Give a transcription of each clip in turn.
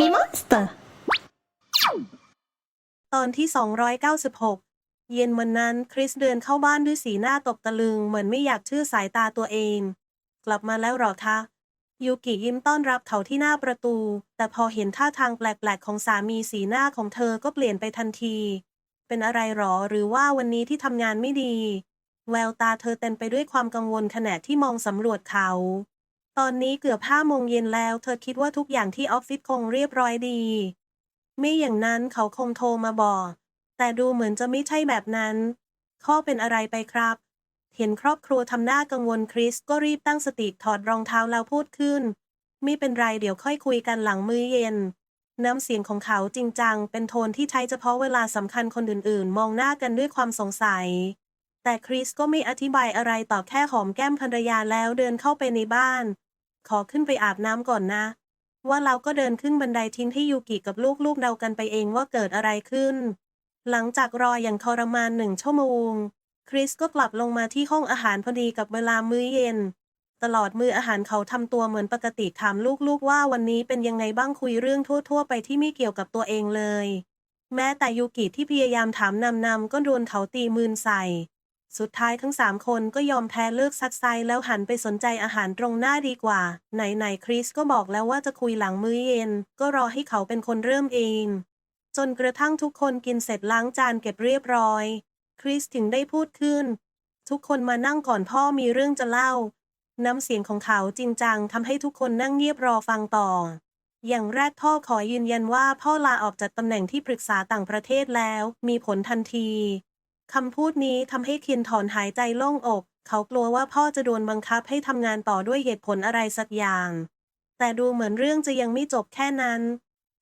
มีมอนสเตอร์ ตอนที่ 296 เย็นวันนั้นคริสเดินเข้าบ้านด้วยสีหน้าตกตะลึง เหมือนไม่อยากเชื่อสายตาตัวเอง กลับมาแล้วหรอคะยูกิยิ้มต้อนรับเขาที่หน้าประตู แต่พอเห็นท่าทางแปลกๆ ของสามีสีหน้าของเธอก็เปลี่ยนไปทันที เป็นอะไรหรอหรือว่าวันนี้ที่ทำงานไม่ดี แววตาเธอเต็มไปด้วยความกังวลขณะที่มองสำรวจเขา ตอนนี้เกือบห้าโมงเย็นแล้ว เธอคิดว่าทุกอย่างที่ออฟฟิศคงเรียบร้อยดี ไม่อย่างนั้นเขาคงโทรมาบอก แต่ดูเหมือนจะไม่ใช่แบบนั้น ข้อเป็นอะไรไปครับ เห็นครอบครัวทำหน้ากังวลคริสก็รีบตั้งสติถอดรองเท้าแล้วพูดขึ้น ไม่เป็นไรเดี๋ยวค่อยคุยกันหลังมื้อเย็น น้ำเสียงของเขาจริงจัง เป็นโทนที่ใช้เฉพาะเวลาสำคัญคนอื่นๆ มองหน้ากันด้วยความสงสัยแต่คริสก็ไม่อธิบายอะไรต่อแค่หอมแก้มภรรยาแล้วเดินเข้าไปในบ้าน ขอขึ้นไปอาบน้ำก่อนนะ ว่าเราก็เดินขึ้นบันไดทิ้งให้ยูกิกับลูกๆเดากันไปเองว่าเกิดอะไรขึ้น หลังจากรออย่างทรมานหนึ่งชั่วโมง คริสก็กลับลงมาที่ห้องอาหารพอดีกับเวลามื้อเย็น ตลอดมื้ออาหารเขาทำตัวเหมือนปกติถามลูกๆว่าวันนี้เป็นยังไงบ้างคุยเรื่องทั่วๆ ไปที่ไม่เกี่ยวกับตัวเองเลย แม้แต่ยูกิที่พยายามถามนำๆก็โดนเขาตีมืนใส่ สุดท้ายทั้งสามคนก็ยอมแพ้เลิกซักไซแล้วหันไปสนใจอาหารตรงหน้าดีกว่า ไหนๆคริสก็บอกแล้วว่าจะคุยหลังมื้อเย็น ก็รอให้เขาเป็นคนเริ่มเอง จนกระทั่งทุกคนกินเสร็จล้างจานเก็บเรียบร้อย คริสถึงได้พูดขึ้น ทุกคนมานั่งก่อนพ่อมีเรื่องจะเล่า น้ำเสียงของเขาจริงจังทำให้ทุกคนนั่งเงียบรอฟังต่อ อย่างแรกพ่อขอยืนยันว่าพ่อลาออกจากตำแหน่งที่ปรึกษาต่างประเทศแล้ว มีผลทันที คำพูดนี้ทำให้เคียนถอนหายใจโล่งอก เขากลัวว่าพ่อจะโดนบังคับให้ทำงานต่อด้วยเหตุผลอะไรสักอย่าง แต่ดูเหมือนเรื่องจะยังไม่จบแค่นั้น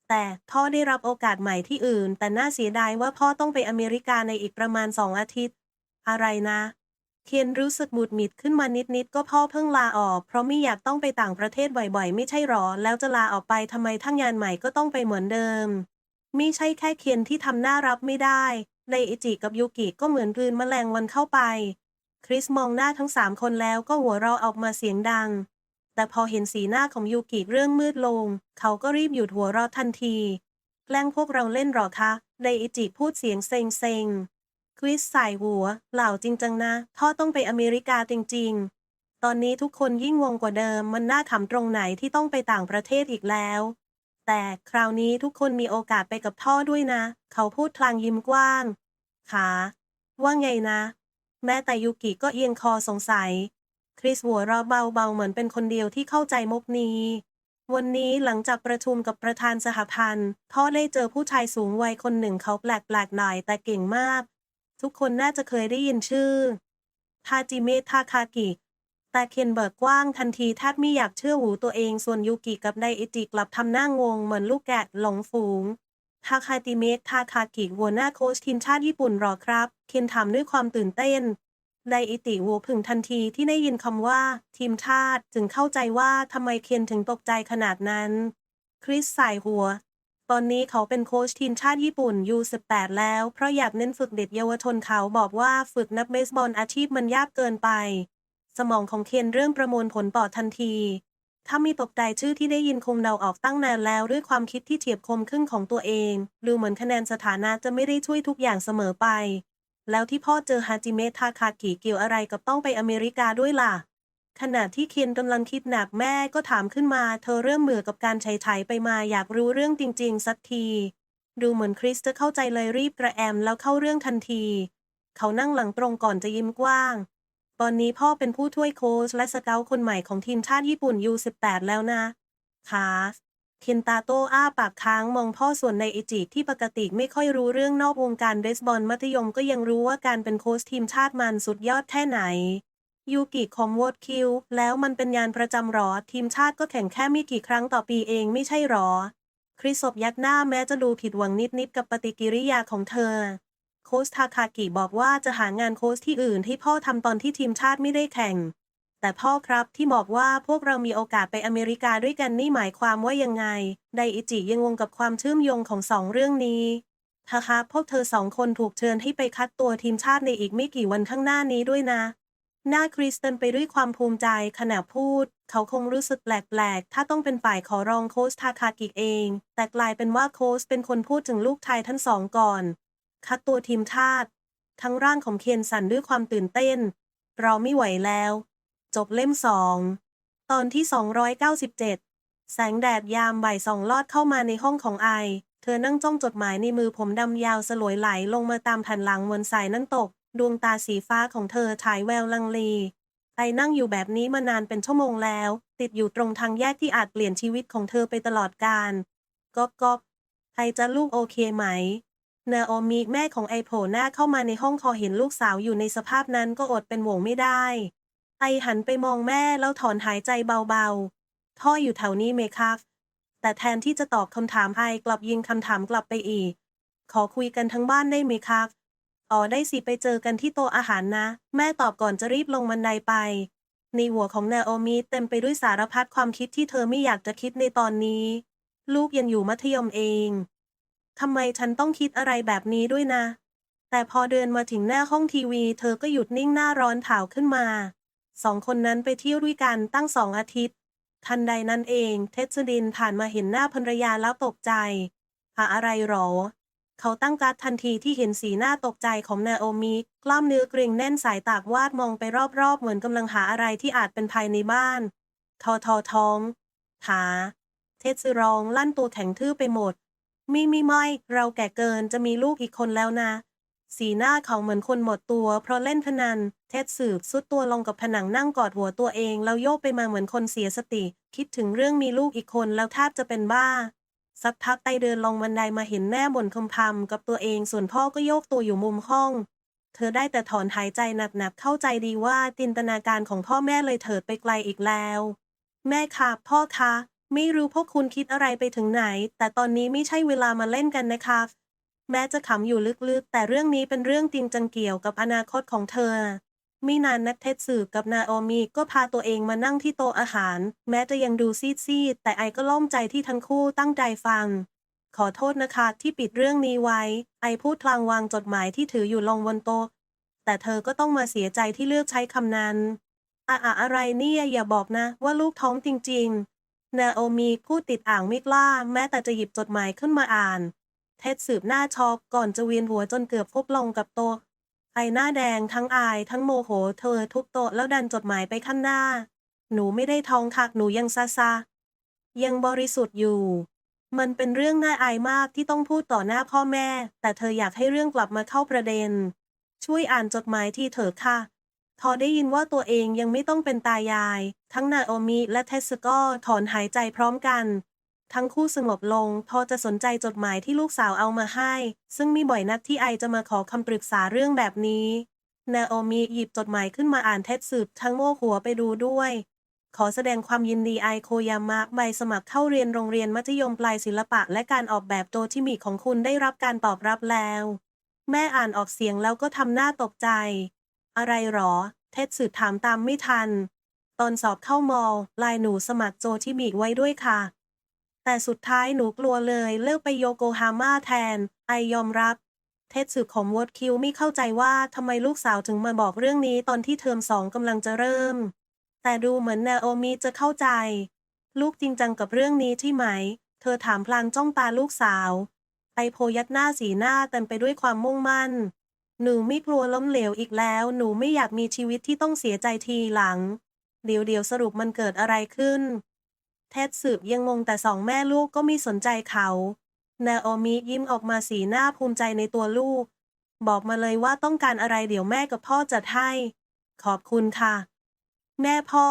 แต่พ่อได้รับโอกาสใหม่ที่อื่น แต่น่าเสียดายว่าพ่อต้องไปอเมริกาในอีกประมาณสองอาทิตย์ อะไรนะเคียนรู้สึกหมุดหมิดขึ้นมานิดๆก็พ่อเพิ่งลาออก เพราะไม่อยากต้องไปต่างประเทศบ่อยๆ ไม่ใช่หรอ แล้วจะลาออกไปทำไมทั้งงานใหม่ก็ต้องไปเหมือนเดิม ไม่ใช่แค่เคียนที่ทำหน้ารับไม่ได้ ในอิจิกับยูกิก็เหมือนกลืนแมลงวันเข้าไป คริสมองหน้าทั้งสามคนแล้วก็หัวเราะออกมาเสียงดัง แต่พอเห็นสีหน้าของยูกิเรื่องมืดลง เขาก็รีบหยุดหัวเราะทันทีแกล้งพวกเราเล่นหรอคะไดอิจิพูดเสียงเซ็งเซ็งคริสสายหัว เหล่าจริงจังนะพ่อต้องไปอเมริกาจริง ๆ ตอนนี้ทุกคนยิ่งงงกว่าเดิม มันน่าขำตรงไหนที่ต้องไปต่างประเทศอีกแล้ว แต่คราวนี้ทุกคนมีโอกาสไปกับพ่อด้วยนะ เขาพูดพลางยิ้มกว้าง ขา ว่าไงนะ แม้แต่ยูกิก็เอียงคอสงสัย คริสหัวเราะเบาๆเหมือนเป็นคนเดียวที่เข้าใจมุกนี้ วันนี้หลังจากประชุมกับประธานสหพันธ์ พ่อได้เจอผู้ชายสูงวัยคนหนึ่งเขาแปลกๆหน่อยแต่เก่งมาก ทุกคนน่าจะเคยได้ยินชื่อทาจิเมะทาคากิ แต่เคนเบิกกว้างทันทีแทบไม่อยากเชื่อหูตัวเองส่วนยูกิกับไดอิจิกลับทำหน้างงเหมือนลูกแกะหลงฝูงทาคาติเมะทาคากิหัวหน้าโค้ชทีมชาติญี่ปุ่นรอครับ เคนถามด้วยความตื่นเต้นไดอิติหัวผึ่งทันทีที่ได้ยินคำว่า ทีมชาติจึงเข้าใจว่าทำไมเคนถึงตกใจขนาดนั้น คริสสายหัว ตอนนี้เขาเป็นโค้ชทีมชาติญี่ปุ่น U18 แล้ว เพราะอยากเน้นฝึกเด็กเยาวชนเขาบอกว่าฝึกนักเบสบอลอาชีพมันยากเกินไป สมองของเคนเริ่มประมวลผลปอดทันที ถ้ามีตกใจชื่อที่ได้ยินคงเดาออกตั้งนานแล้วด้วยความคิดที่เฉียบคมขึ้นของตัวเองดูเหมือนคะแนนสถานะจะไม่ได้ช่วยทุกอย่างเสมอไป แล้วที่พ่อเจอฮาจิเมะทาคากิเกี่ยวอะไรกับต้องไปอเมริกาด้วยล่ะขณะที่เคียนกำลังคิดหนักแม่ก็ถามขึ้นมา เธอเริ่มเบื่อกับการไฉๆไปมาอยากรู้เรื่องจริง ๆ สักที ดูเหมือนคริสจะเข้าใจเลยรีบกระแอมแล้วเข้าเรื่องทันที เขานั่งหลังตรงก่อนจะยิ้มกว้าง อนนี้พ่อเป็นผู้ช่วยโค้ชและสเกลคนใหม่ของทีมชาติญี่ปุ่น U18 แล้วนะค่ะเคนตาโต้อ้าปากค้างมองพ่อส่วนในอิจิที่ปกติไม่ค่อยรู้เรื่องนอกวงการเบสบอลมัธยมก็ยังรู้ว่าการเป็นโค้ชทีมชาติมันสุดยอดแค่ไหน ยูกิคอมวอดคิว แล้วมันเป็นงานประจำหรอ ทีมชาติก็แข่งแค่ไม่กี่ครั้งต่อปีเองไม่ใช่หรอ คริสบยักหน้าแม้จะดูผิดหวังนิดๆกับปฏิกิริยาของเธอ โค้ชทาคากิบอกว่าจะหางานโค้ชที่อื่นให้พ่อทำตอนที่ทีมชาติไม่ได้แข่ง แต่พ่อครับที่บอกว่าพวกเรามีโอกาสไปอเมริกาด้วยกันนี่หมายความว่ายังไง ไดอิจิยังงงกับความเชื่อมโยงของสองเรื่องนี้ฮ่าฮ่าพวกเธอสองคนถูกเชิญให้ไปคัดตัวทีมชาติในอีกไม่กี่วันข้างหน้านี้ด้วยนะ หน้าคริสเต็มไปด้วยความภูมิใจขณะพูด เขาคงรู้สึกแปลกๆ ถ้าต้องเป็นฝ่ายขอร้องโค้ชทาคากิเอง แต่กลายเป็นว่าโค้ชเป็นคนพูดถึงลูกชายทั้งสองก่อน คัดตัวทีมชาติ ทั้งร่างของเคนสันด้วยความตื่นเต้น เราไม่ไหวแล้ว จบเล่มสอง ตอนที่ 297 แสงแดดยามบ่ายสองลอดเข้ามาในห้องของไอ เธอนั่งจ้องจดหมายในมือผมดำยาวสลวยไหลลงมาตามแผ่นหลังเหมือนสายนั่งตก ดวงตาสีฟ้าของเธอฉายแววลังเลไอนั่งอยู่แบบนี้มานานเป็นชั่วโมงแล้ว ติดอยู่ตรงทางแยกที่อาจเปลี่ยนชีวิตของเธอไปตลอดกาลก๊อบก๊อบไอจะลูกโอเคไหม นาโอมิแม่ของไอโผล่หน้าเข้ามาในห้องพอเห็นลูกสาวอยู่ในสภาพนั้นก็อดเป็นห่วงไม่ได้ ไอหันไปมองแม่แล้วถอนหายใจเบาๆท่ออยู่แถวนี้เมครับ แต่แทนที่จะตอบคำถามไอกลับยิงคำถามกลับไปอีก ขอคุยกันทั้งบ้านได้ไหมครับอ๋อได้สิไปเจอกันที่โต๊ะอาหารนะ แม่ตอบก่อนจะรีบลงบันไดไป ในหัวของนาโอมิเต็มไปด้วยสารพัดความคิดที่เธอไม่อยากจะคิดในตอนนี้ ลูกยังอยู่มัธยมเอง ทำไมฉันต้องคิดอะไรแบบนี้ด้วยนะ แต่พอเดินมาถึงหน้าห้องทีวี เธอก็หยุดนิ่งหน้าร้อนเผาขึ้นมา สองคนนั้นไปเที่ยวด้วยกันตั้งสองอาทิตย์ ทันใดนั้นเอง เทสดินผ่านมาเห็นหน้าภรรยาแล้วตกใจ หาอะไรหรอ เขาตั้งการทันทีที่เห็นสีหน้าตกใจของนาโอมิ กล้ามเนื้อเกร็งแน่นสายตากวาดมองไปรอบๆ เหมือนกำลังหาอะไรที่อาจเป็นภายในบ้าน ทอทอท้อง หา เทสร้องลั่นตัวแข็งทื่อไปหมด มีมีไม่เราแก่เกินจะมีลูกอีกคนแล้วนะ สีหน้าเขาเหมือนคนหมดตัว เพราะเล่นพนัน เท็ดสืบสุดตัวลงกับผนังนั่งกอดหัวตัวเอง แล้วโยกไปมาเหมือนคนเสียสติ คิดถึงเรื่องมีลูกอีกคนแล้วแทบจะเป็นบ้า สักพักไตเดินลงบันไดมาเห็นแม่บ่นคำพำกับตัวเองส่วนพ่อก็โยกตัวอยู่มุมห้อง เธอได้แต่ถอนหายใจหนักๆเข้าใจดีว่าจินตนาการของพ่อแม่เลยเถิดไปไกลอีกแล้ว แม่ค่ะพ่อคะ ไม่รู้พวกคุณคิดอะไรไปถึงไหน แต่ตอนนี้ไม่ใช่เวลามาเล่นกันนะคะ แม้จะขำอยู่ลึกๆ แต่เรื่องนี้เป็นเรื่องจริงจังเกี่ยวกับอนาคตของเธอ ไม่นานนักเทศสืบกับนาโอมิก็พาตัวเองมานั่งที่โต๊ะอาหาร แม้จะยังดูซีดๆ แต่ไอก็โล่งใจที่ทั้งคู่ตั้งใจฟัง ขอโทษนะคะที่ปิดเรื่องนี้ไว้ ไอพูดพลางวางจดหมายที่ถืออยู่ลงบนโต๊ะ แต่เธอก็ต้องมาเสียใจที่เลือกใช้คำนั้นอะอะอะไรเนี่ยอย่าบอกนะว่าลูกท้องจริง ๆ นาโอมิพูดติดอ่างไม่กล้า แม้แต่จะหยิบจดหมายขึ้นมาอ่าน เท็ดสืบหน้าช็อกก่อนจะเวียนหัวจนเกือบฟุบลงกับโต๊ะไอหน้าแดงทั้งอายทั้งโมโห เธอทุบโต๊ะแล้วดันจดหมายไปข้างหน้า หนูไม่ได้ท้องคักหนูยังซาซายังบริสุทธิ์อยู่ มันเป็นเรื่องน่าอายมากที่ต้องพูดต่อหน้าพ่อแม่ แต่เธออยากให้เรื่องกลับมาเข้าประเด็น ช่วยอ่านจดหมายที่เธอค่ะ พอได้ยินว่าตัวเองยังไม่ต้องเป็นตายาย ทั้งนาโอมิและเทสก็ถอนหายใจพร้อมกัน ทั้งคู่สงบลงพอจะสนใจจดหมายที่ลูกสาวเอามาให้ ซึ่งมีบ่อยนักที่ไอจะมาขอคำปรึกษาเรื่องแบบนี้นาโอมิหยิบจดหมายขึ้นมาอ่านเท็ดสืบทั้งโมหัวไปดูด้วย ขอแสดงความยินดีไอโคยามะใบสมัครเข้าเรียนโรงเรียนมัธยมปลายศิลปะ และการออกแบบโดที่มีของคุณได้รับการตอบรับแล้ว แม่อ่านออกเสียงแล้วก็ทำหน้าตกใจ อะไรหรอ เท็ดสืบถามตามไม่ทัน ตอนสอบเข้ามอลายหนูสมัครโจที่มีไว้ด้วยค่ะ แต่สุดท้ายหนูกลัวเลยเลิกไปโยโกฮาม่าแทน ไอยอมรับ เทศสืบของวอดคิวไม่เข้าใจว่าทำไมลูกสาวถึงมาบอกเรื่องนี้ตอนที่เทอมสองกำลังจะเริ่ม แต่ดูเหมือนนาโอมิจะเข้าใจ ลูกจริงจังกับเรื่องนี้ใช่ไหม เธอถามพลางจ้องตาลูกสาวไอโพยัดหน้าสีหน้าเต็มไปด้วยความมุ่งมั่น หนูไม่กลัวล้มเหลวอีกแล้ว หนูไม่อยากมีชีวิตที่ต้องเสียใจทีหลัง เดี๋ยวเดี๋ยวสรุปมันเกิดอะไรขึ้น เท็ดสืบยังงงแต่สองแม่ลูกก็ไม่สนใจเขานาโอมิยิ้มออกมาสีหน้าภูมิใจในตัวลูก บอกมาเลยว่าต้องการอะไรเดี๋ยวแม่กับพ่อจัดให้ ขอบคุณค่ะ แม่พ่อ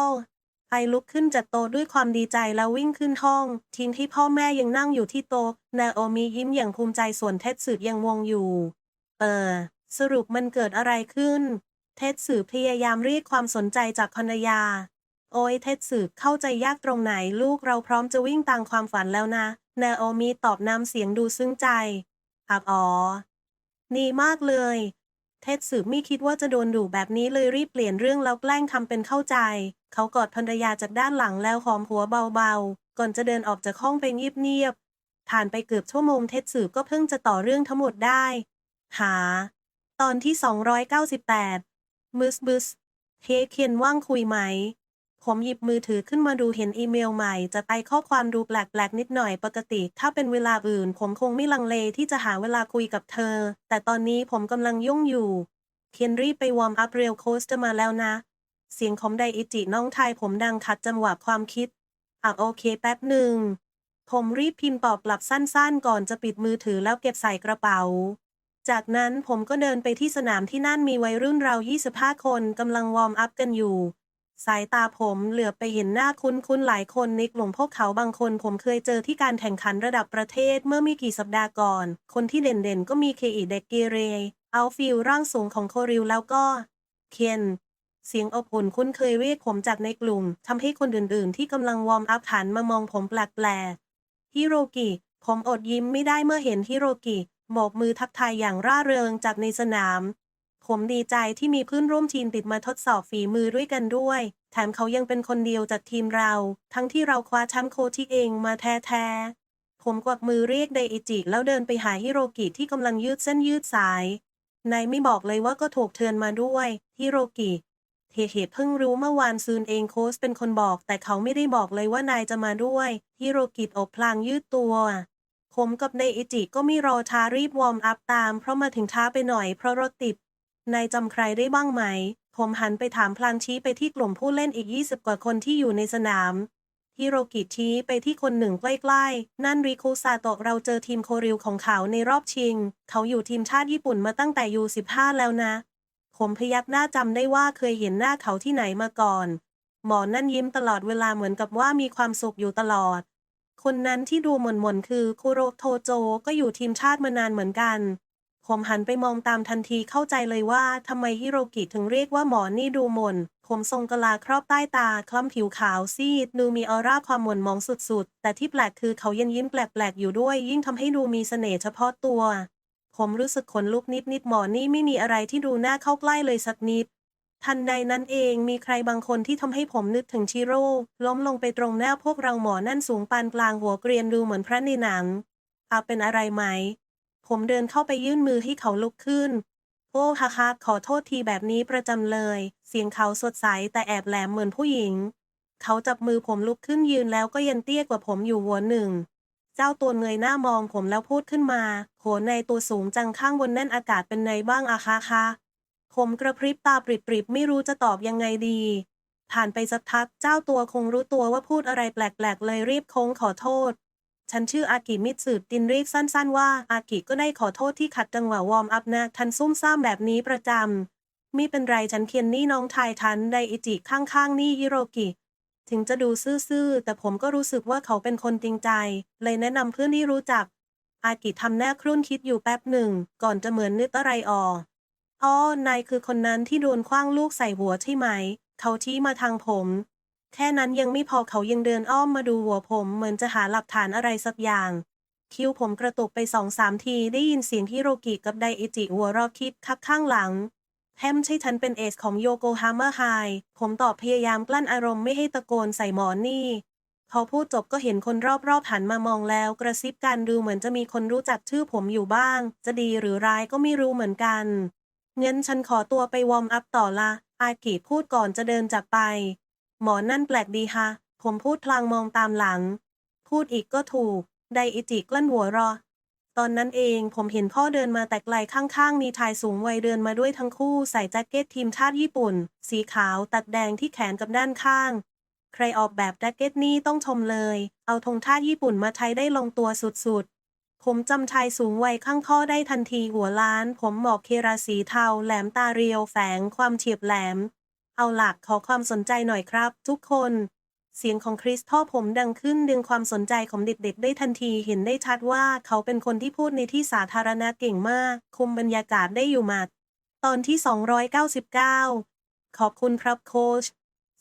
ไอลุกขึ้นจากโต๊ะด้วยความดีใจแล้ววิ่งขึ้นห้อง ทิ้งที่พ่อแม่ยังนั่งอยู่ที่โต๊ะนาโอมิยิ้มอย่างภูมิใจส่วนเท็ดสืบยังงงอยู่ เออ สรุปมันเกิดอะไรขึ้น เท็ดสืบพยายามเรียกความสนใจจากภรรยา โอ้ยเท็ดสืบเข้าใจยากตรงไหนลูกเราพร้อมจะวิ่งตามความฝันแล้วนะ นาโอมิตอบน้ำเสียงดูซึ้งใจอับอ๋อนี่มากเลย เท็ดสืบไม่คิดว่าจะโดนดุแบบนี้เลยรีบเปลี่ยนเรื่องแล้วแกล้งทำเป็นเข้าใจ เขากอดภรรยาจากด้านหลังแล้วหอมหัวเบาๆ ก่อนจะเดินออกจากห้องไปเงียบๆผ่านไปเกือบชั่วโมงเท็ดสืบก็เพิ่งจะต่อเรื่องทั้งหมดได้ หา ตอนที่ 298มึสบึสเทเฮ้เคนว่างคุยไหม ผมหยิบมือถือขึ้นมาดูเห็นอีเมลใหม่ จะไปข้อความดูแปลกๆนิดหน่อยปกติ ถ้าเป็นเวลาอื่น ผมคงไม่ลังเลที่จะหาเวลาคุยกับเธอ แต่ตอนนี้ผมกำลังยุ่งอยู่ เคนรีบไปวอร์มอัพเรียลโคสจะมาแล้วนะ เสียงของไดอิจิน้องชายผมดังขัดจังหวะความคิดอะโอเคแป๊บหนึ่งผมรีบพิมพ์ตอบกลับสั้นๆ ก่อนจะปิดมือถือแล้วเก็บใส่กระเป๋า จากนั้นผมก็เดินไปที่สนามที่นั่นมีวัยรุ่นราว 25 คนกำลังวอร์มอัพกันอยู่ สายตาผมเหลือบไปเห็นหน้าคุ้นๆหลายคนในกลุ่มพวกเขาบางคนผมเคยเจอที่การแข่งขันระดับประเทศเมื่อไม่กี่สัปดาห์ก่อน คนที่เด่นๆ ก็มีเคอีเด็กเกเรอัลฟิลร่างสูงของโคริลแล้วก็เคนเสียงอบอุ่นคุ้นเคยเรียกผมจากในกลุ่มทำให้คนอื่นๆ ที่กำลังวอร์มอัพหันมามองผมแปลกๆฮิโรกิ ผมอดยิ้มไม่ได้เมื่อเห็นฮิโรกิ โบกมือทักทายอย่างร่าเริงจากในสนาม ผมดีใจที่มีเพื่อนร่วมทีมติดมาทดสอบฝีมือด้วยกันด้วย แถมเขายังเป็นคนเดียวจากทีมเรา ทั้งที่เราคว้าแชมป์โคที่เองมาแท้ๆ ผมกวักมือเรียกไดอิจิแล้วเดินไปหาฮิโรกิที่กำลังยืดเส้นยืดสาย นายไม่บอกเลยว่าก็ถูกเชิญมาด้วยฮิโรกิเทเหตุเพิ่งรู้เมื่อวานซืนเองโค้ชเป็นคนบอก แต่เขาไม่ได้บอกเลยว่านายจะมาด้วยฮิโรกิอกพลางยืดตัว ผมกับไดอิจิก็ไม่รอช้ารีบวอร์มอัพตาม เพราะมาถึงช้าไปหน่อยเพราะรถติด นายจำใครได้บ้างไหม ผมหันไปถามพลางชี้ไปที่กลุ่มผู้เล่นอีก 20 กว่าคนที่อยู่ในสนามฮิโรกิชี้ไปที่คนหนึ่งใกล้ๆ นั่นริคุซาโตะเราเจอทีมโคริวของเขาในรอบชิง เขาอยู่ทีมชาติญี่ปุ่นมาตั้งแต่ยู15แล้วนะ ผมพยักหน้าจำได้ว่าเคยเห็นหน้าเขาที่ไหนมาก่อน หมอนั่นยิ้มตลอดเวลาเหมือนกับว่ามีความสุขอยู่ตลอด คนนั้นที่ดูหม่นๆคือคุโรโทโจก็อยู่ทีมชาติมานานเหมือนกัน ผมหันไปมองตามทันทีเข้าใจเลยว่าทำไมฮิโรกิถึงเรียกว่าหมอนี่ดูหม่น ผมทรงกลาครอบใต้ตา คล้ำผิวขาวซีด ดูมีออร่าความหม่นมองสุดๆ แต่ที่แปลกคือเขายังยิ้มแปลกๆ อยู่ด้วย ยิ่งทำให้ดูมีเสน่ห์เฉพาะตัวผมรู้สึกขนลุกนิดๆหมอนี่ไม่มีอะไรที่ดูน่าเข้าใกล้เลยสักนิด ทันใดนั้นเองมีใครบางคนที่ทำให้ผมนึกถึงชิโร่ล้มลงไปตรงหน้าพวกเราหมอนั่นสูงปานกลางหัวเกรียนดูเหมือนพระในหนังอาเป็นอะไรไหม ผมเดินเข้าไปยื่นมือให้เขาลุกขึ้น โอ้ฮ่าฮ่าขอโทษทีแบบนี้ประจำเลย เสียงเขาสดใสแต่แอบแหลมเหมือนผู้หญิง เขาจับมือผมลุกขึ้นยืนแล้วก็ยันเตี้ยกว่าผมอยู่หัวหนึ่ง เจ้าตัวเงยหน้ามองผมแล้วพูดขึ้นมา โหในตัวสูงจังข้างบนแน่นอากาศเป็นไงบ้างอะคะคะ ผมกระพริบตาปริบๆ ไม่รู้จะตอบยังไงดี ผ่านไปสักพักเจ้าตัวคงรู้ตัวว่าพูดอะไรแปลกๆ เลยรีบโค้งขอโทษ ฉันชื่ออากิมิตสึตินเรียกสั้นๆว่าอากิก็ได้ขอโทษที่ขัดจังหวะวอร์มอัพนะทันซุ่มซ่ามแบบนี้ประจำไม่เป็นไรฉันเคียนนี่น้องชายทันไดอิจิข้างๆนี่ฮิโรกิถึงจะดูซื่อๆ แต่ผมก็รู้สึกว่าเขาเป็นคนจริงใจ เลยแนะนำเพื่อนที่รู้จัก อากิทำหน้าครุ่นคิดอยู่แป๊บหนึ่ง ก่อนจะเหมือนนึกอะไรออก อ๋อนายคือคนนั้นที่โดนคว้างลูกใส่หัวใช่ไหม เขาชี้มาทางผม แค่นั้นยังไม่พอเขายังเดินอ้อมมาดูหัวผมเหมือนจะหาหลักฐานอะไรสักอย่าง คิ้วผมกระตุกไปสองสามทีได้ยินเสียงฮิโรกิกับไดอิจิหัวรอคิดคักข้างหลังแฮมใช่ฉันเป็นเอสของโยโกฮาม่าไฮ ผมตอบพยายามกลั้นอารมณ์ไม่ให้ตะโกนใส่หมอนนี่ พอพูดจบก็เห็นคนรอบๆหันมามองแล้ว กระซิบกันดูเหมือนจะมีคนรู้จักชื่อผมอยู่บ้าง จะดีหรือร้ายก็ไม่รู้เหมือนกัน งั้นฉันขอตัวไปวอร์มอัพต่อละ อากิพูดก่อนจะเดินจากไป หมอนั่นแปลกดีฮะ ผมพูดพลางมองตามหลัง พูดอีกก็ถูก ไดอิจิกลั้นหัวรอ ตอนนั้นเองผมเห็นพ่อเดินมาแต่ไกลข้างๆ มีชายสูงวัยเดินมาด้วยทั้งคู่ใส่แจ็คเก็ตทีมชาติญี่ปุ่น สีขาวตัดแดงที่แขนกับด้านข้าง ใครออกแบบแจ็คเก็ตนี่ต้องชมเลย เอาธงชาติญี่ปุ่นมาใช้ได้ลงตัวสุดๆ ผมจำชายสูงวัยข้างข้อได้ทันทีหัวล้าน ผมหมอกเคราสีเทา แหลมตาเรียวแฝงความเฉียบแหลม เอาหลักขอความสนใจหน่อยครับ ทุกคน เสียงของคริสพ่อผมดังขึ้นดึงความสนใจของเด็กๆ ได้ทันทีเห็นได้ชัดว่าเขาเป็นคนที่พูดในที่สาธารณะเก่งมาก คุมบรรยากาศได้อยู่หมัด ตอนที่ 299 ขอบคุณครับโค้ช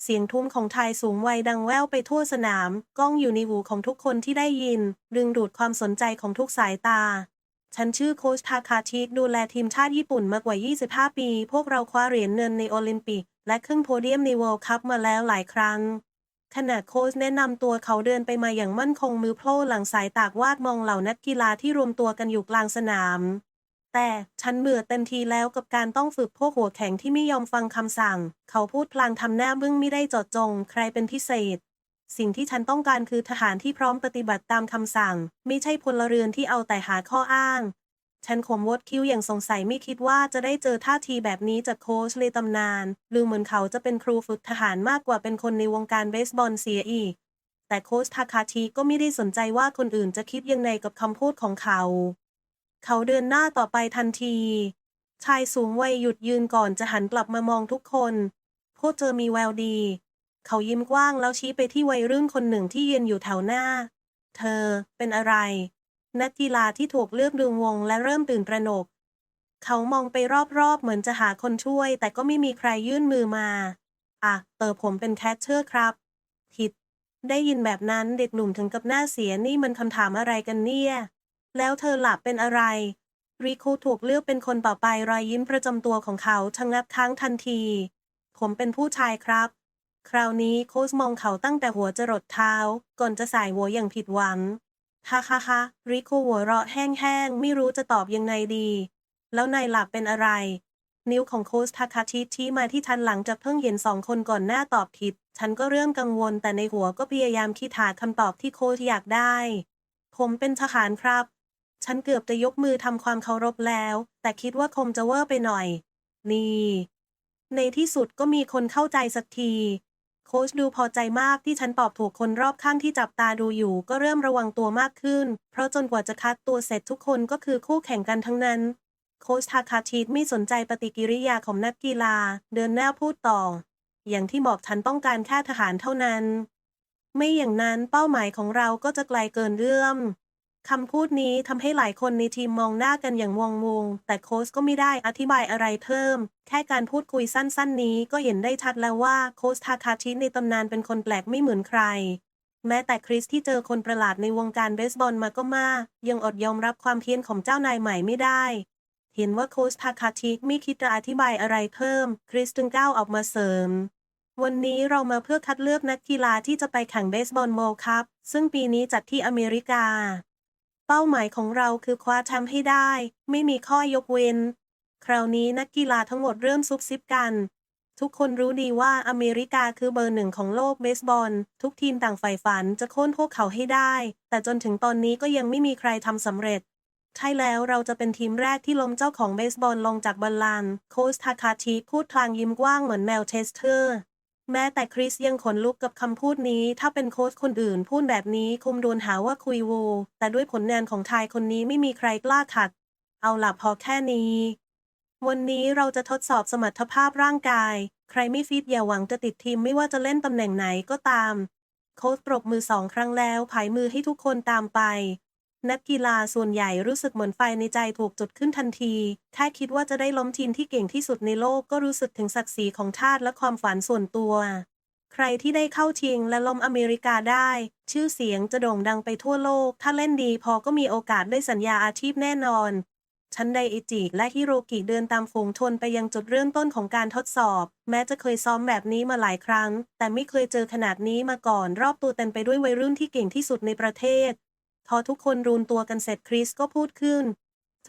เสียงทุ้มของชายสูงวัยดังแว่วไปทั่วสนาม ก้องอยู่ในหูของทุกคนที่ได้ยิน ดึงดูดความสนใจของทุกสายตา ฉันชื่อโคชทาคาชิดูแลทีมชาติญี่ปุ่นมากว่า 25 ปี พวกเราคว้าเหรียญเงินในโอลิมปิก และขึ้นโพเดียมในเวิลด์คัพมาแล้วหลายครั้งขณะโค้ชแนะนำตัวเขาเดินไปมาอย่างมั่นคงมือโพล่หลังสายตากวาดมองเหล่านักกีฬาที่รวมตัวกันอยู่กลางสนาม แต่ฉันเบื่อเต็มทีแล้วกับการต้องฝึกพวกหัวแข็งที่ไม่ยอมฟังคำสั่ง เขาพูดพลางทำหน้าบึ้งไม่ได้เจดจง ใครเป็นพิเศษ สิ่งที่ฉันต้องการคือทหารที่พร้อมปฏิบัติตามคำสั่ง ไม่ใช่พลเรือนที่เอาแต่หาข้ออ้าง ฉันขมวดคิ้วอย่างสงสัยไม่คิดว่าจะได้เจอท่าทีแบบนี้จากโค้ชในตำนานหรือเหมือนเขาจะเป็นครูฝึกทหารมากกว่าเป็นคนในวงการเบสบอลเสียอีก แต่โค้ชทาคาชิก็ไม่ได้สนใจว่าคนอื่นจะคิดยังไงกับคำพูดของเขา เขาเดินหน้าต่อไปทันที ชายสูงวัยหยุดยืนก่อนจะหันกลับมามองทุกคนพวกเธอมีแววดี เขายิ้มกว้างแล้วชี้ไปที่วัยรุ่นคนหนึ่งที่ยืนอยู่แถวหน้า เธอเป็นอะไร นักกีฬาที่ถูกเลือกดึงวงและเริ่มตื่นตระหนก เขามองไปรอบๆ เหมือนจะหาคนช่วย แต่ก็ไม่มีใครยื่นมือมา อะเตอผมเป็นแคชเชอร์ครับ ผิด ได้ยินแบบนั้นเด็กหนุ่มถึงกับหน้าเสียนี่มันคำถามอะไรกันเนี่ย แล้วเธอหลับเป็นอะไร ริคูถูกเลือกเป็นคนต่อไปรอยยิ้มประจำตัวของเขาชะงับค้างทันที ผมเป็นผู้ชายครับ คราวนี้โค้ชมองเขาตั้งแต่หัวจรดเท้า ก่อนจะสายหัวอย่างผิดหวังฮ่าฮ่าฮ่าริคูหัวเราะแห้งๆ ไม่รู้จะตอบยังไงดี แล้วนายหลับเป็นอะไร นิ้วของโค้ชทาคาชิชี้มาที่ฉันหลังจากเพิ่งเห็นสองคนก่อนหน้าตอบผิด ฉันก็เริ่มกังวลแต่ในหัวก็พยายามคิดหาคำตอบที่โค้ชอยากได้ ผมเป็นทหารครับ ฉันเกือบจะยกมือทำความเคารพแล้ว แต่คิดว่าคงจะเวอร์ไปหน่อย นี่ ในที่สุดก็มีคนเข้าใจสักที โค้ชดูพอใจมากที่ฉันตอบถูกคนรอบข้างที่จับตาดูอยู่ก็เริ่มระวังตัวมากขึ้น เพราะจนกว่าจะคัดตัวเสร็จทุกคนก็คือคู่แข่งกันทั้งนั้น โค้ชทาคาชิไม่สนใจปฏิกิริยาของนักกีฬา เดินหน้าพูดต่อ อย่างที่บอกฉันต้องการแค่ทหารเท่านั้น ไม่อย่างนั้นเป้าหมายของเราก็จะไกลเกินเรื่อง คำพูดนี้ทำให้หลายคนในทีมมองหน้ากันอย่างงงงแต่โค้ชก็ไม่ได้อธิบายอะไรเพิ่ม แค่การพูดคุยสั้น ๆ นี้ก็เห็นได้ชัดแล้วว่าโค้ชทาคาชิในตำนานเป็นคนแปลกไม่เหมือนใคร แม้แต่คริสที่เจอคนประหลาดในวงการเบสบอลมาก็มาก ยังอดยอมรับความเพี้ยนของเจ้านายใหม่ไม่ได้ เห็นว่าโค้ชทาคาชิไม่คิดจะอธิบายอะไรเพิ่ม คริสจึงก้าวออกมาเสริมวันนี้เรามาเพื่อคัดเลือกนักกีฬาที่จะไปแข่งเบสบอลโมคัพซึ่งปีนี้จัดที่อเมริกา เป้าหมายของเราคือคว้าแชมป์ให้ได้ ไม่มีข้อยกเว้น คราวนี้นักกีฬาทั้งหมดเริ่มซุบซิบกัน ทุกคนรู้ดีว่าอเมริกาคือเบอร์หนึ่งของโลกเบสบอล ทุกทีมต่างใฝ่ฝันจะโค่นพวกเขาให้ได้ แต่จนถึงตอนนี้ก็ยังไม่มีใครทำสำเร็จ ใช่แล้วเราจะเป็นทีมแรกที่ล้มเจ้าของเบสบอลลงจากบัลลังโค้ชทาคาชิพูดพลางยิ้มกว้างเหมือนแมวเชสเตอร์ แม้แต่คริสยังขนลุกกับคำพูดนี้ ถ้าเป็นโค้ชคนอื่นพูดแบบนี้คงโดนหาว่าคุยโว แต่ด้วยผลงานของชายคนนี้ไม่มีใครกล้าขัด เอาล่ะพอแค่นี้ วันนี้เราจะทดสอบสมรรถภาพร่างกาย ใครไม่ฟิตอย่าหวังจะติดทีมไม่ว่าจะเล่นตำแหน่งไหนก็ตาม โค้ชปรบมือสองครั้งแล้วผายมือให้ทุกคนตามไป นักกีฬาส่วนใหญ่รู้สึกเหมือนไฟในใจถูกจุดขึ้นทันทีแค่คิดว่าจะได้ล้มทีมที่เก่งที่สุดในโลกก็รู้สึกถึงศักดิ์ศรีของชาติและความฝันส่วนตัว ใครที่ได้เข้าชิงและล้มอเมริกาได้ ชื่อเสียงจะโด่งดังไปทั่วโลก ถ้าเล่นดีพอก็มีโอกาสได้สัญญาอาชีพแน่นอนชั้นไดอิจิและฮิโรกิเดินตามฝูงชนไปยังจุดเริ่มต้นของการทดสอบ แม้จะเคยซ้อมแบบนี้มาหลายครั้ง แต่ไม่เคยเจอขนาดนี้มาก่อน รอบตัวเต็มไปด้วยวัยรุ่นที่เก่งที่สุดในประเทศ พอทุกคนรูนตัวกันเสร็จคริสก็พูดขึ้น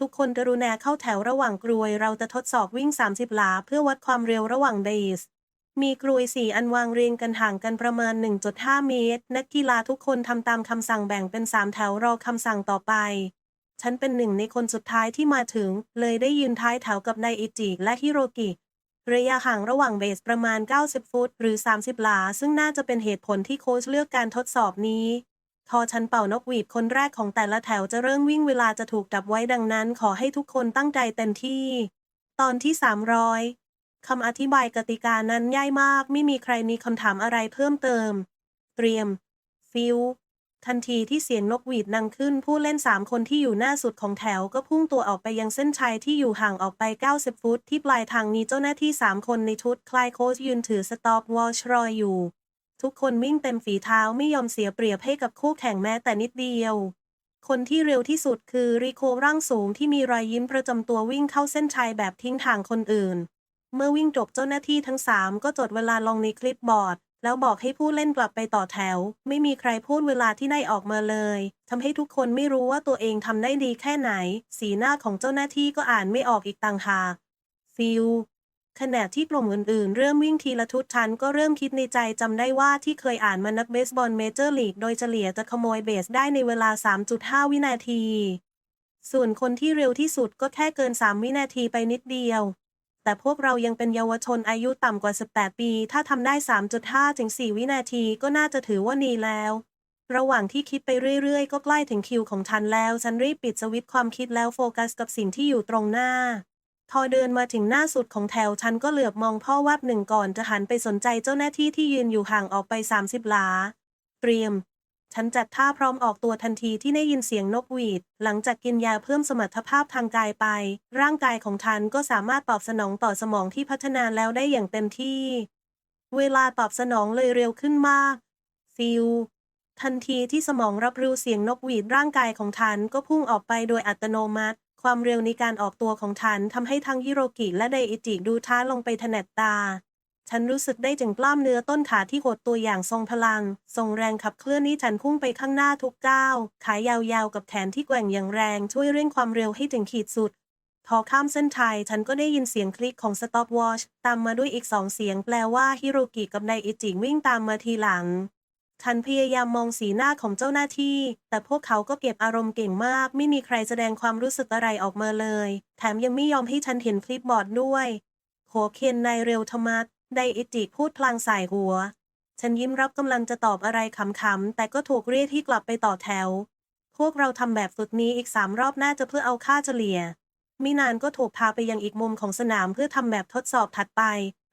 ทุกคนกรุณาเข้าแถวระหว่างกรวย เราจะทดสอบวิ่ง 30 หลา เพื่อวัดความเร็วระหว่างเบสมีกรวยสี่อันวางเรียงกันห่างกันประมาณ 1.5 เมตร นักกีฬาทุกคนทำตามคำสั่งแบ่งเป็น3แถวรอคำสั่งต่อไป ฉันเป็นหนึ่งในคนสุดท้ายที่มาถึง เลยได้ยืนท้ายแถวกับไดอิจิและฮิโรกิระยะห่างระหว่างเบสประมาณ 90 ฟุต หรือ 30 หลา ซึ่งน่าจะเป็นเหตุผลที่โค้ชเลือกการทดสอบนี้ พอฉันเป่านกหวีดคนแรกของแต่ละแถวจะเริ่มวิ่งเวลาจะถูกดับไว้ดังนั้น ขอให้ทุกคนตั้งใจเต็มที่ ตอนที่ 300 คำอธิบายกติกานั้นง่ายมาก ไม่มีใครมีคำถามอะไรเพิ่มเติม เตรียม ฟิวทันทีที่เสียงนกหวีดดังขึ้น ผู้เล่น 3 คนที่อยู่หน้าสุดของแถวก็พุ่งตัวออกไปยังเส้นชัยที่อยู่ห่างออกไป 90 ฟุต ที่ปลายทางมีเจ้าหน้าที่ 3 คนในชุดคลายโค้ชยืนถือสต็อปวอชรอยอยู่ ทุกคนวิ่งเต็มฝีเท้าไม่ยอมเสียเปรียบให้กับคู่แข่งแม้แต่นิดเดียว คนที่เร็วที่สุดคือริโคร่างสูงที่มีรอยยิ้มประจำตัววิ่งเข้าเส้นชัยแบบทิ้งทางคนอื่น เมื่อวิ่งจบเจ้าหน้าที่ทั้งสามก็จดเวลาลงในคลิปบอร์ด แล้วบอกให้ผู้เล่นกลับไปต่อแถว ไม่มีใครพูดเวลาที่นายออกมาเลยทำให้ทุกคนไม่รู้ว่าตัวเองทำได้ดีแค่ไหน สีหน้าของเจ้าหน้าที่ก็อ่านไม่ออกอีกต่างหากฟิล ขณะที่กลุ่มอื่นๆ เริ่มวิ่งทีละทุดชั้นก็เริ่มคิดในใจจำได้ว่าที่เคยอ่านมานักเบสบอลเมเจอร์ลีกโดยเฉลี่ยจะขโมยเบสได้ในเวลา 3.5 วินาที ส่วนคนที่เร็วที่สุดก็แค่เกิน 3 วินาทีไปนิดเดียว แต่พวกเรายังเป็นเยาวชนอายุต่ำกว่า 18 ปี ถ้าทำได้ 3.5 ถึง 4 วินาทีก็น่าจะถือว่าดีแล้ว ระหว่างที่คิดไปเรื่อยๆ ก็ใกล้ถึงคิวของฉันแล้ว ฉันรีบปิดสวิตช์ความคิดแล้วโฟกัสกับสิ่งที่อยู่ตรงหน้า พอเดินมาถึงหน้าสุดของแถวฉันก็เหลือบมองพ่อวับหนึ่งก่อนจะหันไปสนใจเจ้าหน้าที่ที่ยืนอยู่ห่างออกไป 30หลาเตรียม ฉันจัดท่าพร้อมออกตัวทันทีที่ได้ยินเสียงนกหวีด หลังจากกินยาเพิ่มสมรรถภาพทางกายไป ร่างกายของฉันก็สามารถตอบสนองต่อสมองที่พัฒนาแล้วได้อย่างเต็มที่ เวลาตอบสนองเลยเร็วขึ้นมากฟิลทันทีที่สมองรับรู้เสียงนกหวีดร่างกายของฉันก็พุ่งออกไปโดยอัตโนมัติ ความเร็วในการออกตัวของฉันทำให้ทั้งฮิโรกิและไดอิจิดูท้าลงไปถนัดตา ฉันรู้สึกได้ถึงกล้ามเนื้อต้นขาที่หดตัวอย่างทรงพลังส่งแรงขับเคลื่อนนี้ฉันพุ่งไปข้างหน้าทุกก้าว ขายาวๆกับแขนที่แกว่งอย่างแรงช่วยเร่งความเร็วให้ถึงขีดสุดพอข้ามเส้นชัยฉันก็ได้ยินเสียงคลิกของ stopwatch ตามมาด้วยอีกสองเสียงแปลว่าฮิโรกิกับไดอิจิวิ่งตามมาทีหลัง ฉันพยายามมองสีหน้าของเจ้าหน้าที่ แต่พวกเขาก็เก็บอารมณ์เก่งมาก ไม่มีใครแสดงความรู้สึกอะไรออกมาเลย แถมยังไม่ยอมให้ฉันเห็นคลิปบอร์ดด้วยโหเคนนายเร็วทมัดไดอิจิพูดพลางสายหัว ฉันยิ้มรับกำลังจะตอบอะไรขำๆ แต่ก็ถูกเรียกที่กลับไปต่อแถว พวกเราทำแบบฝึกนี้อีกสามรอบน่าจะเพื่อเอาค่าเฉลี่ยมินานก็ถูกพาไปยังอีกมุมของสนามเพื่อทำแบบทดสอบถัดไป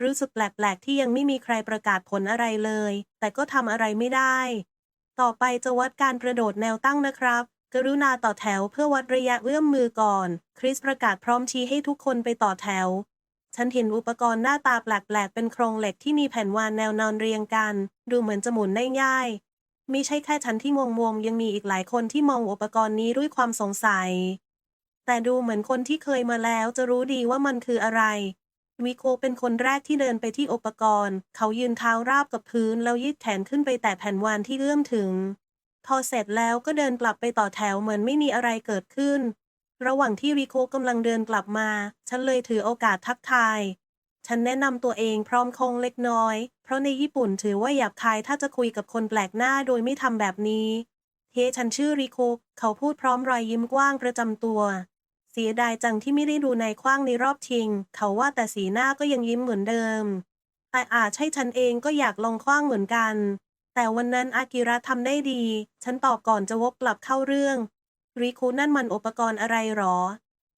รู้สึกแปลกๆที่ยังไม่มีใครประกาศผลอะไรเลย แต่ก็ทำอะไรไม่ได้ ต่อไปจะวัดการกระโดดแนวตั้งนะครับ กรุณาต่อแถวเพื่อวัดระยะเอื้อมมือก่อน คริสประกาศพร้อมชี้ให้ทุกคนไปต่อแถว ฉันเห็นอุปกรณ์หน้าตาแปลกๆเป็นโครงเหล็กที่มีแผ่นวานแนวนอนเรียงกัน ดูเหมือนจะหมุนได้ง่ายม่ใช่แค่ฉันที่งงๆยังมีอีกหลายคนที่มองอุปกรณ์นี้ด้วยความสงสัย แต่ดูเหมือนคนที่เคยมาแล้วจะรู้ดีว่ามันคืออะไร วิโคเป็นคนแรกที่เดินไปที่อุปกรณ์ เขายืนเท้าราบกับพื้นแล้วยืดแขนขึ้นไปแตะแผ่นวานที่เอื้อมถึง พอเสร็จแล้วก็เดินกลับไปต่อแถวเหมือนไม่มีอะไรเกิดขึ้น ระหว่างที่ริโคกำลังเดินกลับมา ฉันเลยถือโอกาสทักทาย ฉันแนะนำตัวเองพร้อมคงเล็กน้อย เพราะในญี่ปุ่นถือว่าหยาบคายถ้าจะคุยกับคนแปลกหน้าโดยไม่ทำแบบนี้ เฮ้ฉันชื่อริโค เขาพูดพร้อมรอยยิ้มกว้างประจำตัว เสียดายจังที่ไม่ได้ดูในคว้างในรอบชิง เขาว่าแต่สีหน้าก็ยังยิ้มเหมือนเดิมแต่อาจใช่ฉันเองก็อยากลองคว้างเหมือนกัน แต่วันนั้นอากิระทำได้ดี ฉันตอบก่อนจะวกกลับเข้าเรื่อง ริคุนั่นมันอุปกรณ์อะไรหรอ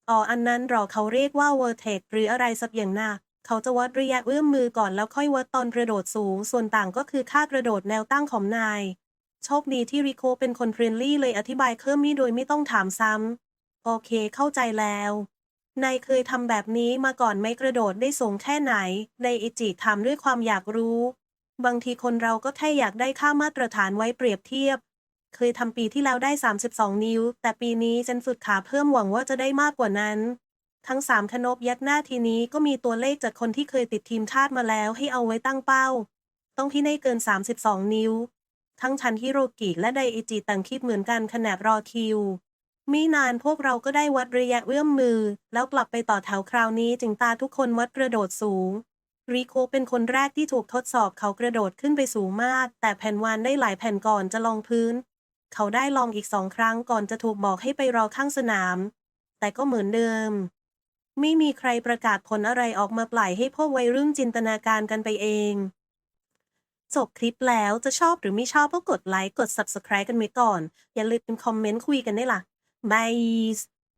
อ๋ออันนั้นหรอเขาเรียกว่าเวอร์เทคหรืออะไรสักอย่างน่ะเขาจะวัดระยะเอื้อมมือก่อนแล้วค่อยวัดตอนกระโดดสูง ส่วนต่างก็คือค่ากระโดดแนวตั้งของนาย โชคดีที่ริโคเป็นคนเฟรนลี่เลยอธิบายเพิ่มนี้โดยไม่ต้องถามซ้ำ โอเค เข้าใจแล้ว นายเคยทำแบบนี้มาก่อนไหมกระโดดได้สูงแค่ไหน ในอิจิถามด้วยความอยากรู้ บางทีคนเราก็แค่อยากได้ค่ามาตรฐานไว้เปรียบเทียบ เคยทำปีที่แล้วได้ 32 นิ้ว แต่ปีนี้ฉันฝึกขาเพิ่มหวังว่าจะได้มากกว่านั้น ทั้งสามคณบยัดหน้าทีนี้ก็มีตัวเลขจากคนที่เคยติดทีมชาติมาแล้วให้เอาไว้ตั้งเป้า ต้องที่ได้เกิน 32 นิ้ว ทั้งชันฮิโรกิและไดอิจิต่างคิดเหมือนกันขณะรอคิว ไม่นานพวกเราก็ได้วัดระยะเอื้อมมือ แล้วกลับไปต่อแถวคราวนี้จึงตาทุกคนวัดกระโดดสูง ริโคเป็นคนแรกที่ถูกทดสอบเขากระโดดขึ้นไปสูงมาก แต่แผ่นวานได้หลายแผ่นก่อนจะลองพื้น เขาได้ลองอีกสองครั้งก่อนจะถูกบอกให้ไปรอข้างสนาม แต่ก็เหมือนเดิม ไม่มีใครประกาศผลอะไรออกมาปล่อยให้พวกวัยรุ่นจินตนาการกันไปเองจบคลิปแล้วจะชอบหรือไม่ชอบก็กดไลค์กด Subscribe กันไว้ก่อน อย่าลืมคอมเมนต์คุยกันได้วยล่ะาย